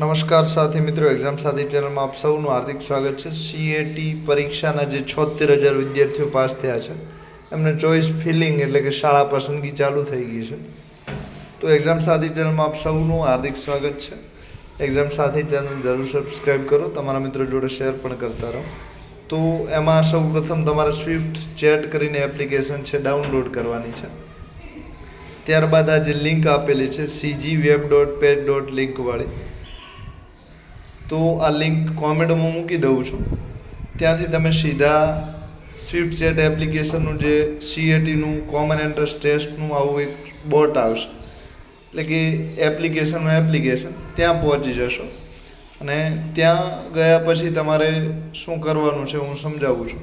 નમસ્કાર સાથી મિત્રો એક્ઝામ સાથી ચેનલમાં આપ સૌનું હાર્દિક સ્વાગત છે. સીએટી પરીક્ષાના જે છોતેર હજાર વિદ્યાર્થીઓ પાસ થયા છે, એમને ચોઈસ ફિલિંગ એટલે કે શાળા પસંદગી ચાલુ થઈ ગઈ છે. તો એક્ઝામ સાથી ચેનલમાં આપ સૌનું હાર્દિક સ્વાગત છે. એક્ઝામ સાથી ચેનલ જરૂર સબસ્ક્રાઈબ કરો, તમારા મિત્રો જોડે શેર પણ કરતા રહો. તો એમાં સૌ પ્રથમ તમારે સ્વિફ્ટ ચેટ કરીને એપ્લિકેશન છે ડાઉનલોડ કરવાની છે. ત્યારબાદ આ જે લિંક આપેલી છે CG web dot page dot લિંકવાળી તો આ લિંક કોમેન્ટમાં મૂકી દઉં છું. ત્યાંથી તમે સીધા સ્વિફ્ટ સેટ એપ્લિકેશનનું જે સીએટીનું કોમન એન્ટ્રન્સ ટેસ્ટનું આવું એક બોટ આવશે. એટલે કે એપ્લિકેશનનું એપ્લિકેશન ત્યાં પહોંચી જશો. અને ત્યાં ગયા પછી તમારે શું કરવાનું છે હું સમજાવું છું.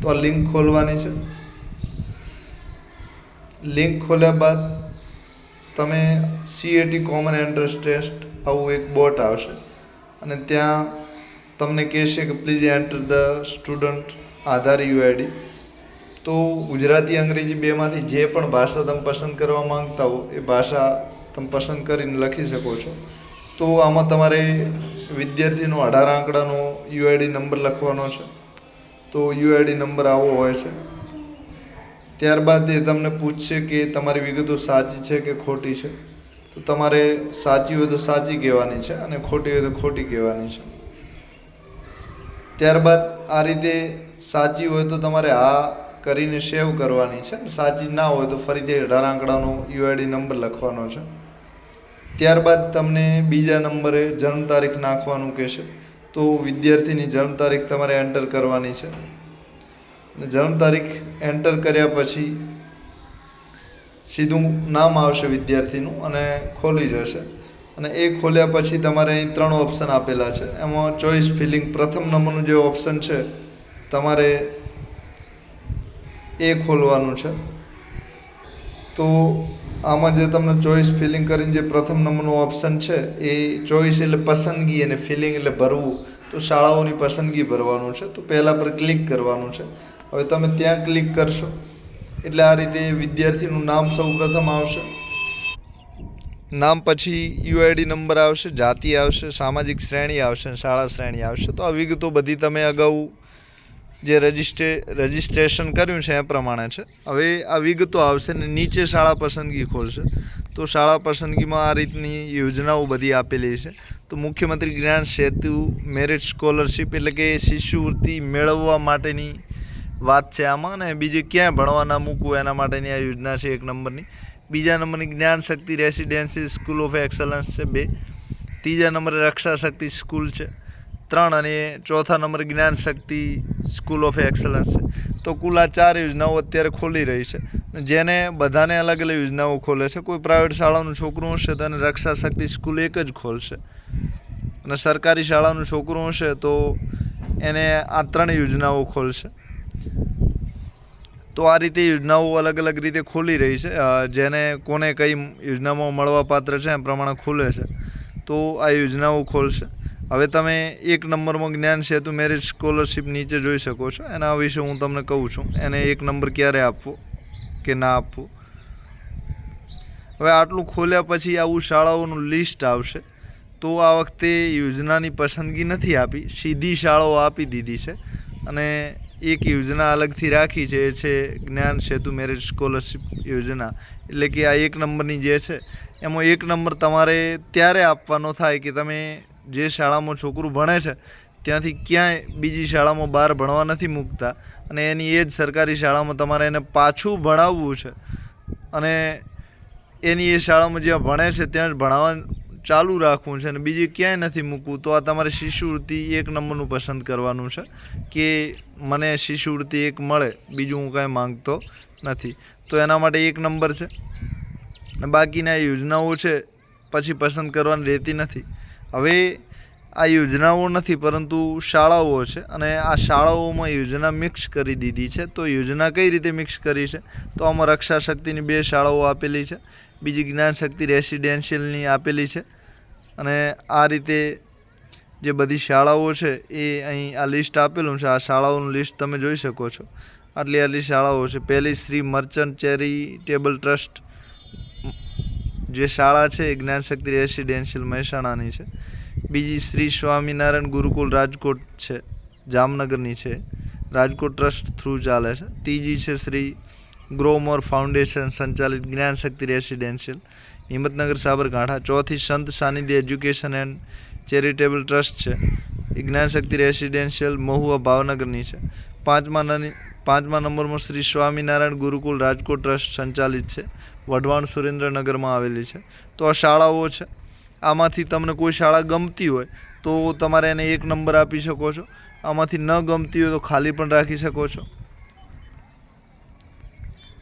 તો આ લિંક ખોલવાની છે. લિંક ખોલ્યા બાદ તમે સીએટી કોમન એન્ટ્રન્સ ટેસ્ટ આવું એક બોટ આવશે. અને ત્યાં તમને કહેશે કે please enter the student Aadhaar UID તો ગુજરાતી અંગ્રેજી બેમાંથી જે પણ ભાષા તમે પસંદ કરવા માંગતા હો, એ ભાષા તમે પસંદ કરીને લખી શકો છો. તો આમાં તમારે વિદ્યાર્થીનો અઢાર આંકડાનો યુઆઈડી નંબર લખવાનો છે. તો યુઆઈડી નંબર આવો હોય છે. ત્યારબાદ એ તમને પૂછશે કે તમારી વિગતો સાચી છે કે ખોટી છે. તો તમારે સાચી હોય તો સાચી કહેવાની છે અને ખોટી હોય તો ખોટી કહેવાની છે. ત્યારબાદ આ રીતે સાચી હોય તો તમારે હા કરીને સેવ કરવાની છે સાચી ના હોય તો ફરીથી અઢાર આંકડાનો યુઆઈડી નંબર લખવાનો છે. ત્યારબાદ તમને બીજા નંબરે જન્મ તારીખ નાખવાનું કહેશે. તો વિદ્યાર્થીની જન્મ તારીખ તમારે એન્ટર કરવાની છે. જન્મ તારીખ એન્ટર કર્યા પછી સીધું નામ આવશે વિદ્યાર્થીનું અને ખોલી જશે. અને એ ખોલ્યા પછી તમારે અહીં ત્રણ ઓપ્શન આપેલા છે. એમાં ચોઈસ ફિલિંગ પ્રથમ નંબરનું જે ઓપ્શન છે, તમારે એ ખોલવાનું છે. તો આમાં જે તમને ચોઈસ ફિલિંગ કરીને જે પ્રથમ નંબરનું ઓપ્શન છે, એ ચોઈસ એટલે પસંદગી અને ફિલિંગ એટલે ભરવું. તો શાળાઓની પસંદગી ભરવાનું છે. તો પહેલાં પર ક્લિક કરવાનું છે. હવે તમે ત્યાં ક્લિક કરશો. એટલે આ રીતે વિદ્યાર્થીનું નામ સૌ પ્રથમ આવશે. નામ પછી યુઆઈડી નંબર આવશે, જાતિ આવશે, સામાજિક શ્રેણી આવશે શાળા શ્રેણી આવશે. તો આ વિગતો બધી તમે અગાઉ જે રજિસ્ટ્રે, રજિસ્ટ્રેશન કર્યું છે એ પ્રમાણે છે. હવે આ વિગતો આવશે ને નીચે શાળા પસંદગી ખોલશે. તો શાળા પસંદગીમાં આ રીતની યોજનાઓ બધી આપેલી છે. તો મુખ્યમંત્રી જ્ઞાન સેતુ, મેરિટ સ્કોલરશીપ એટલે કે શિષ્યવૃત્તિ મેળવવા માટેની વાત છે આમાં અને બીજે ક્યાંય ભણવાના મૂકવું એના માટેની આ યોજના છે એક નંબરની. બીજા નંબરની Gyan Shakti residency school of excellence છે બે. ત્રીજા નંબરે રક્ષા શક્તિ સ્કૂલ છે. ત્રણ અને ચોથા નંબર જ્ઞાન શક્તિ સ્કૂલ ઓફ એક્સલન્સ છે. તો કુલ આ ચાર યોજનાઓ અત્યારે ખોલી રહી છે. જેને બધાને અલગ અલગ યોજનાઓ ખોલે છે. કોઈ પ્રાઇવેટ શાળાનું છોકરું હશે તો એને રક્ષા શક્તિ સ્કૂલ એક જ ખોલશે. અને સરકારી શાળાનું છોકરું હશે તો એને આ ત્રણ યોજનાઓ ખોલશે. તો આ રીતે યોજનાઓ અલગ અલગ રીતે ખોલી રહી છે. જેને કોને કઈ યોજનામાં મળવાપાત્ર છે એ પ્રમાણે ખુલે છે. તો આ યોજનાઓ ખોલશે. હવે તમે એક નંબરમાં જ્ઞાન સેતુ મેરિટ સ્કોલરશિપ નીચે જોઈ શકો છો. એના વિશે હું તમને કહું છું. એને એક નંબર ક્યારે આપવો કે ના આપવો? હવે આટલું ખોલ્યા પછી આવું શાળાઓનું લિસ્ટ આવશે. તો આ વખતે યોજનાની પસંદગી નથી આપી. સીધી શાળાઓ આપી દીધી છે. અને એક યોજના અલગથી રાખી છે, એ છે જ્ઞાન સેતુ મેરેજ સ્કોલરશિપ યોજના. એટલે કે આ એક નંબરની જે છે, એમાં એક નંબર તમારે ત્યારે આપવાનો થાય કે તમે જે શાળામાં છોકરું ભણે છે, ત્યાંથી ક્યાંય બીજી શાળામાં બહાર ભણવા નથી મૂકતા. અને એની એ જ સરકારી શાળામાં તમારે એને પાછું ભણાવવું છે. અને એની એ શાળામાં જ્યાં ભણે છે, ત્યાં જ ભણાવવા ચાલુ રાખવું છે અને બીજી ક્યાંય નથી મૂકવું, તો આ તમારે શિષ્યવૃત્તિ એક નંબરનું પસંદ કરવાનું છે કે મને શિષ્યવૃત્તિ એક મળે, બીજું હું કાંઈ માંગતો નથી. તો એના માટે એક નંબર છે. અને બાકીના યોજનાઓ છે, પછી પસંદ કરવાની રહેતી નથી. હવે આ યોજનાઓ નથી, પરંતુ શાળાઓ છે અને આ શાળાઓમાં યોજના મિક્સ કરી દીધી છે. તો યોજના કઈ રીતે મિક્સ કરી છે? તો આમાં રક્ષા શક્તિની બે શાળાઓ આપેલી છે, બીજી જ્ઞાન શક્તિ રેસિડેન્શિયલની આપેલી છે અને આ રીતે જે બધી શાળાઓ છે એ અહીં આ લિસ્ટ આપેલું છે. આ શાળાઓનું લિસ્ટ તમે જોઈ શકો છો. આટલી આટલી શાળાઓ છે. પહેલી શ્રી મર્ચન્ટ ચેરિટેબલ ટ્રસ્ટ જે શાળા છે એ જ્ઞાનશક્તિ રેસિડેન્શિયલ મહેસાણાની છે. બીજી શ્રી સ્વામિનારાયણ ગુરુકુળ રાજકોટ છે, જામનગરની છે. રાજકોટ ટ્રસ્ટ થ્રુ ચાલે છે. ત્રીજી છે શ્રી ગ્રોમોર ફાઉન્ડેશન, સંચાલિત જ્ઞાનશક્તિ રેસિડેન્શિયલ, હિંમતનગર સાબરકાંઠા. ચોથી સંત સાનિધ્ય એજ્યુકેશન એન્ડ ચેરિટેબલ ટ્રસ્ટ છે. જ્ઞાનશક્તિ રેસિડેન્શિયલ મહુવા ભાવનગરની છે. પાંચમા પાંચમા નંબરમાં શ્રી સ્વામિનારાયણ ગુરુકુળ રાજકોટ ટ્રસ્ટ સંચાલિત છે. વઢવાણ સુરેન્દ્રનગરમાં આવેલી છે. તો આ શાળાઓ છે. આમાંથી તમને કોઈ શાળા ગમતી હોય, તો તમારે એને એક નંબર આપી શકો છો. આમાંથી ન ગમતી હોય તો ખાલી પણ રાખી શકો છો.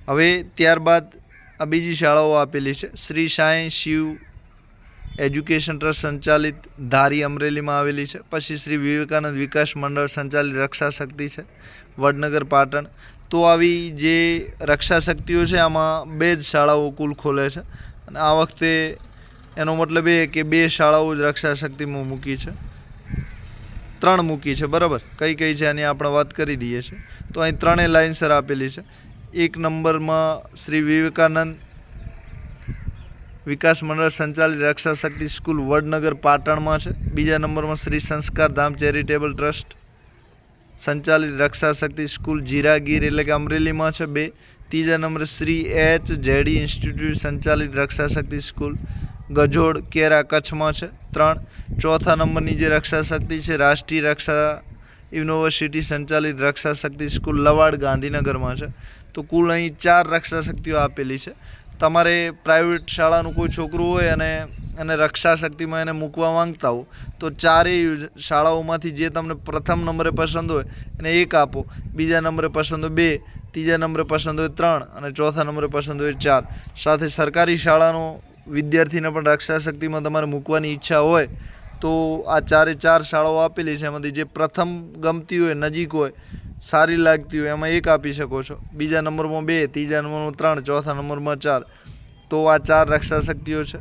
હવે ત્યારબાદ આ બીજી શાળાઓ આપેલી છે. શ્રી સાંઈ શિવ એજ્યુકેશન ટ્રસ્ટ સંચાલિત ધારી અમરેલીમાં આવેલી છે. પછી શ્રી વિવેકાનંદ વિકાસ મંડળ સંચાલિત રક્ષા શક્તિ છે. વડનગર, પાટણ. તો આવી જે રક્ષા શક્તિઓ છે, આમાં બે જ શાળાઓ કુલ ખોલે છે. અને આ વખતે એનો મતલબ એ કે બે શાળાઓ જ રક્ષા શક્તિમાં મૂકી છે. ત્રણ મૂકી છે, બરાબર? કઈ કઈ છે એની આપણે વાત કરી દઈએ છીએ. તો અહીં ત્રણેય લાઇનસર આપેલી છે. એક નંબરમાં શ્રી વિવેકાનંદ વિકાસ મંડળ સંચાલિત રક્ષા શક્તિ સ્કૂલ વડનગર પાટણમાં છે. બીજા નંબરમાં શ્રી સંસ્કાર ધામ ચેરિટેબલ ટ્રસ્ટ સંચાલિત રક્ષા શક્તિ સ્કૂલ જીરાગીર એટલે કે અમરેલીમાં છે બે. ત્રીજા નંબરે શ્રી એચ જેડી ઇન્સ્ટિટ્યૂટ સંચાલિત રક્ષા શક્તિ સ્કૂલ ગજોડ કેરા કચ્છમાં છે. ત્રણ. ચોથા નંબરની જે રક્ષા શક્તિ છે રાષ્ટ્રીય રક્ષા યુનિવર્સિટી સંચાલિત રક્ષા શક્તિ સ્કૂલ લવાડ ગાંધીનગરમાં છે. તો કુલ અહીં ચાર રક્ષા શક્તિઓ આપેલી છે. તમારે પ્રાઇવેટ શાળાનું કોઈ છોકરું હોય અને એને રક્ષા શક્તિમાં એને મૂકવા માંગતા હો, તો ચારેય શાળાઓમાંથી જે તમને પ્રથમ નંબરે પસંદ હોય, એને એક આપો. બીજા નંબરે પસંદ હોય બે, ત્રીજા નંબરે પસંદ હોય ત્રણ અને ચોથા નંબરે પસંદ હોય ચાર. સાથે સરકારી શાળાનો વિદ્યાર્થીને પણ રક્ષા શક્તિમાં તમારે મૂકવાની ઈચ્છા હોય તો આ ચારે ચાર શાળાઓ આપેલી છે, એમાંથી જે પ્રથમ ગમતી હોય, નજીક હોય, સારી લાગતી હોય, એમાં એક આપી શકો છો. બીજા નંબરમાં બે, ત્રીજા નંબરમાં ત્રણ, ચોથા નંબરમાં ચાર. તો આ ચાર રક્ષા શક્તિઓ છે.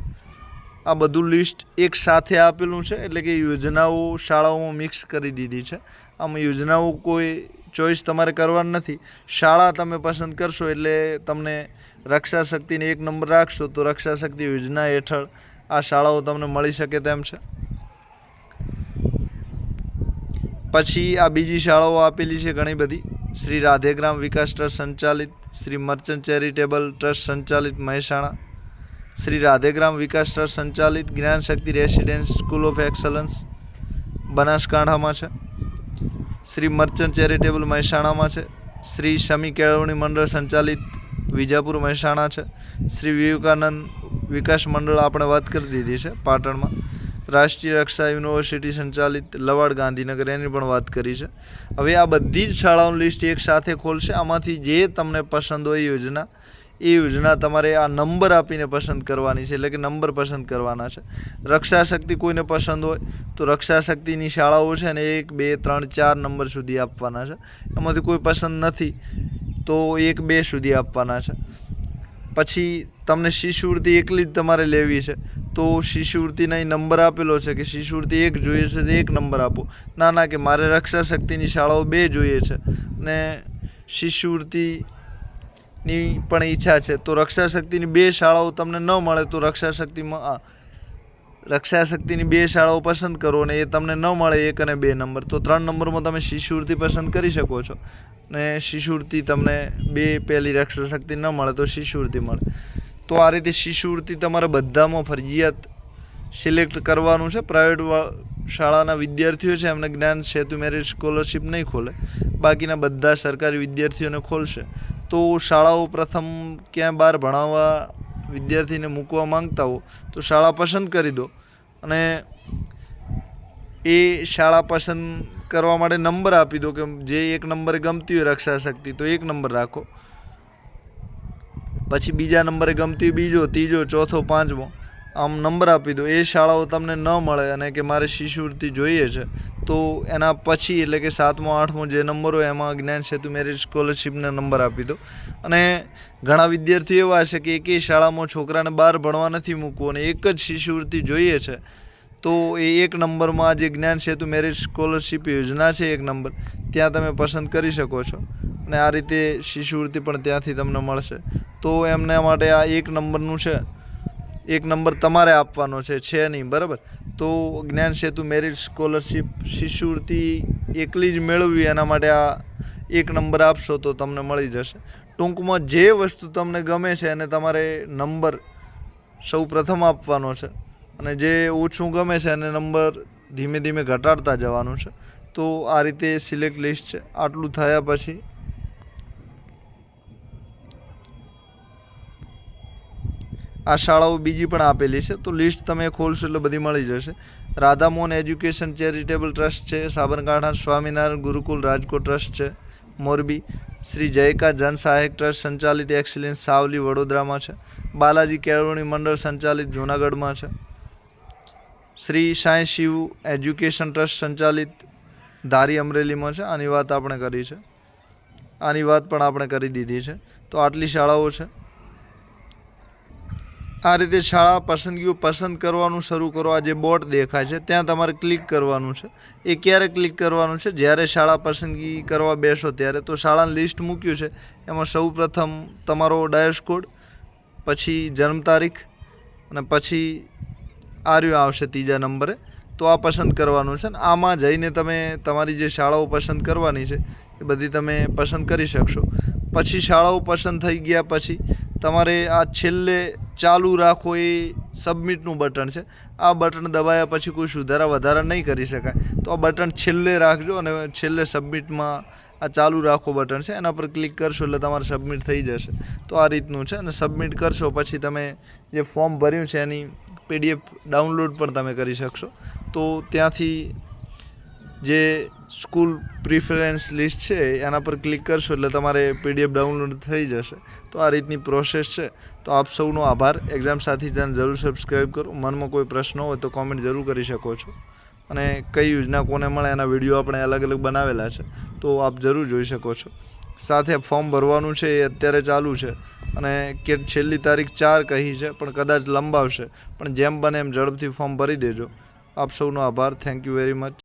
આ બધું લિસ્ટ એક સાથે આપેલું છે, એટલે કે યોજનાઓ શાળાઓમાં મિક્સ કરી દીધી છે. આમાં યોજનાઓ કોઈ ચોઈસ તમારે કરવાની નથી. શાળા તમે પસંદ કરશો એટલે તમને રક્ષા શક્તિને એક નંબર રાખશો, તો રક્ષા શક્તિ યોજના હેઠળ આ શાળાઓ તમને મળી શકે તેમ છે. પછી આ બીજી શાળાઓ આપેલી છે ઘણી બધી. શ્રી રાધેગ્રામ વિકાસ ટ્રસ્ટ સંચાલિત, શ્રી મર્ચન્ટ ચેરિટેબલ ટ્રસ્ટ સંચાલિત મહેસાણા. શ્રી રાધેગ્રામ વિકાસ ટ્રસ્ટ સંચાલિત Gyan Shakti residence school of excellence બનાસકાંઠામાં છે. શ્રી મર્ચન્ટ ચેરિટેબલ મહેસાણામાં છે. શ્રી શમી કેળવણી મંડળ સંચાલિત વિજાપુર મહેસાણા છે. શ્રી વિવેકાનંદ વિકાસ મંડળ આપણે વાત કરી દીધી છે પાટણમાં. રાષ્ટ્રીય રક્ષા યુનિવર્સિટી સંચાલિત લવાડ ગાંધીનગર, એની પણ વાત કરી છે. હવે આ બધી જ શાળાઓની લિસ્ટ એક સાથે ખોલશે. આમાંથી જે તમને પસંદ હોય યોજના, એ યોજના તમારે આ નંબર આપીને પસંદ કરવાની છે, એટલે કે નંબર પસંદ કરવાના છે. રક્ષા શક્તિ કોઈને પસંદ હોય, તો રક્ષા શક્તિની શાળાઓ છે ને એક, બે, ત્રણ, ચાર નંબર સુધી આપવાના છે. એમાંથી કોઈ પસંદ નથી, તો એક, બે સુધી આપવાના છે. પછી તમને શિષ્યવૃત્તિ એકલી જ તમારે લેવી છે. તો શિષ્યવૃત્તિના અહીં નંબર આપેલો છે કે શિષ્યવૃત્તિ એક જોઈએ છે તો એક નંબર આપો. ના ના, કે મારે રક્ષા શક્તિની શાળાઓ બે જોઈએ છે ને શિષ્યવૃત્તિની પણ ઈચ્છા છે. તો રક્ષા શક્તિની બે શાળાઓ તમને ન મળે તો રક્ષા શક્તિમાં રક્ષા શક્તિની બે શાળાઓ પસંદ કરો અને એ તમને ન મળે એક અને બે નંબર. તો ત્રણ નંબરમાં તમે શિષ્યવૃત્તિ પસંદ કરી શકો છો. ને શિષ્યવૃત્તિ તમને બે પહેલી રક્ષા શક્તિ ન મળે તો શિષ્યવૃત્તિ મળે. તો આ રીતે શિષ્યવૃત્તિ તમારે બધામાં ફરજિયાત સિલેક્ટ કરવાનું છે. પ્રાઇવેટ શાળાના વિદ્યાર્થીઓ છે, એમને જ્ઞાન સેતુ મેરિટ સ્કોલરશિપ નહીં ખોલે. બાકીના બધા સરકારી વિદ્યાર્થીઓને ખોલશે. તો શાળાઓ પ્રથમ ક્યાં બહાર ભણાવવા વિદ્યાર્થીને મૂકવા માંગતા હો, તો શાળા પસંદ કરી દો. અને એ શાળા પસંદ કરવા માટે નંબર આપી દો કે જે એક નંબરે ગમતી હોય રક્ષા શક્તિ, તો એક નંબર રાખો. પછી બીજા નંબરે ગમતી બીજો, ત્રીજો, ચોથો, પાંચમો. આમ નંબર આપી દો. એ શાળાઓ તમને ન મળે અને કે મારે શિષ્યવૃત્તિ જોઈએ છે, તો એના પછી એટલે કે સાતમો, આઠમો જે નંબર હોય એમાં જ્ઞાન સેતુ મેરિટ સ્કોલરશિપના નંબર આપી દો. અને ઘણા વિદ્યાર્થીઓ એવા છે કે એકેય શાળામાં છોકરાને બહાર ભણવા નથી મૂકવું અને એક જ શિષ્યવૃત્તિ જોઈએ છે, તો એ એક નંબરમાં જે જ્ઞાન સેતુ મેરિટ સ્કોલરશિપ યોજના છે એક નંબર, ત્યાં તમે પસંદ કરી શકો છો. અને આ રીતે શિષ્યવૃત્તિ પણ ત્યાંથી તમને મળશે. તો એમના માટે આ એક નંબરનું છે. એક નંબર તમારે આપવાનો છે છે નહીં, બરાબર? તો જ્ઞાન સેતુ મેરિટ સ્કોલરશિપ શિષ્યવૃત્તિ એકલી જ મેળવવી, એના માટે આ એક નંબર આપશો તો તમને મળી જશે. ટૂંકમાં જે વસ્તુ તમને ગમે છે, એને તમારે નંબર સૌ પ્રથમ આપવાનો છે. અને જે ઓછું ગમે છે, એને નંબર ધીમે ધીમે ઘટાડતા જવાનું છે. તો આ રીતે સિલેક્ટ લિસ્ટ છે. આટલું થયા પછી આ શાળાઓ બીજી પણ આપેલી છે. તો લિસ્ટ તમે ખોલશો એટલે બધી મળી જશે. રાધામોહન એજ્યુકેશન ચેરિટેબલ ટ્રસ્ટ છે, સાબરકાંઠા સ્વામિનારાયણ ગુરુકુલ રાજકોટ ટ્રસ્ટ છે, મોરબી શ્રી જયકા જન સહાયક ટ્રસ્ટ સંચાલિત એક્સિલન્સ સાવલી વડોદરામાં છે, બાલાજી કેળવણી મંડળ સંચાલિત જૂનાગઢમાં છે, શ્રી સાંઈ શિવ એજ્યુકેશન ટ્રસ્ટ સંચાલિત ધારી અમરેલીમાં છે. આની વાત આપણે કરી છે. આની વાત પણ આપણે કરી દીધી છે. તો આટલી શાળાઓ છે. આ રીતે શાળા પસંદગીઓ પસંદ કરવાનું શરૂ કરો. આ જે બોટ દેખાય છે, ત્યાં તમારે ક્લિક કરવાનું છે. એ ક્યારે ક્લિક કરવાનું છે? જ્યારે શાળા પસંદગી કરવા બેસો ત્યારે. તો શાળાનું લિસ્ટ મૂક્યું છે. એમાં સૌ પ્રથમ તમારો ડાયસ પછી જન્મ તારીખ, અને પછી આર્યું આવશે ત્રીજા નંબરે. તો આ પસંદ કરવાનું છે ને આમાં જઈને તમે તમારી જે શાળાઓ પસંદ કરવાની છે, એ બધી તમે પસંદ કરી શકશો. પછી શાળાઓ પસંદ થઈ ગયા પછી તમારે આ છેલ્લે ચાલુ રાખો એ સબમિટનું બટન છે. આ બટન દબાયા પછી કોઈ સુધારા વધારા નહીં કરી શકાય. તો આ બટન છેલ્લે રાખજો અને છેલ્લે સબમિટમાં આ ચાલુ રાખો બટન છે. એના પર ક્લિક કરશો એટલે તમારે સબમિટ થઈ જશે. તો આ રીતનું છે અને સબમિટ કરશો પછી તમે જે ફોર્મ ભર્યું છે એની પીડીએફ ડાઉનલોડ પણ તમે કરી શકશો. તો ત્યાંથી જે સ્કૂલ પ્રિફરન્સ લિસ્ટ છે, એના પર ક્લિક કરશો એટલે તમારે પીડીએફ ડાઉનલોડ થઈ જશે. તો આ રીતની પ્રોસેસ છે. તો આપ સૌનો આભાર. એક્ઝામ સાથી ચેનલ જરૂર સબસ્ક્રાઈબ કરો. મનમાં કોઈ પ્રશ્ન હોય તો કોમેન્ટ જરૂર કરી શકો છો. અને કઈ યોજના કોને મળે એના વીડિયો આપણે અલગ અલગ બનાવેલા છે, તો આપ જરૂર જોઈ શકો છો. સાથે ફોર્મ ભરવાનું છે એ અત્યારે ચાલુ છે. અને કે છેલ્લી તારીખ ચાર કહી છે, પણ કદાચ લંબાવશે. પણ જેમ બને એમ ઝડપથી ફોર્મ ભરી દેજો. આપ સૌનો આભાર. Thank you very much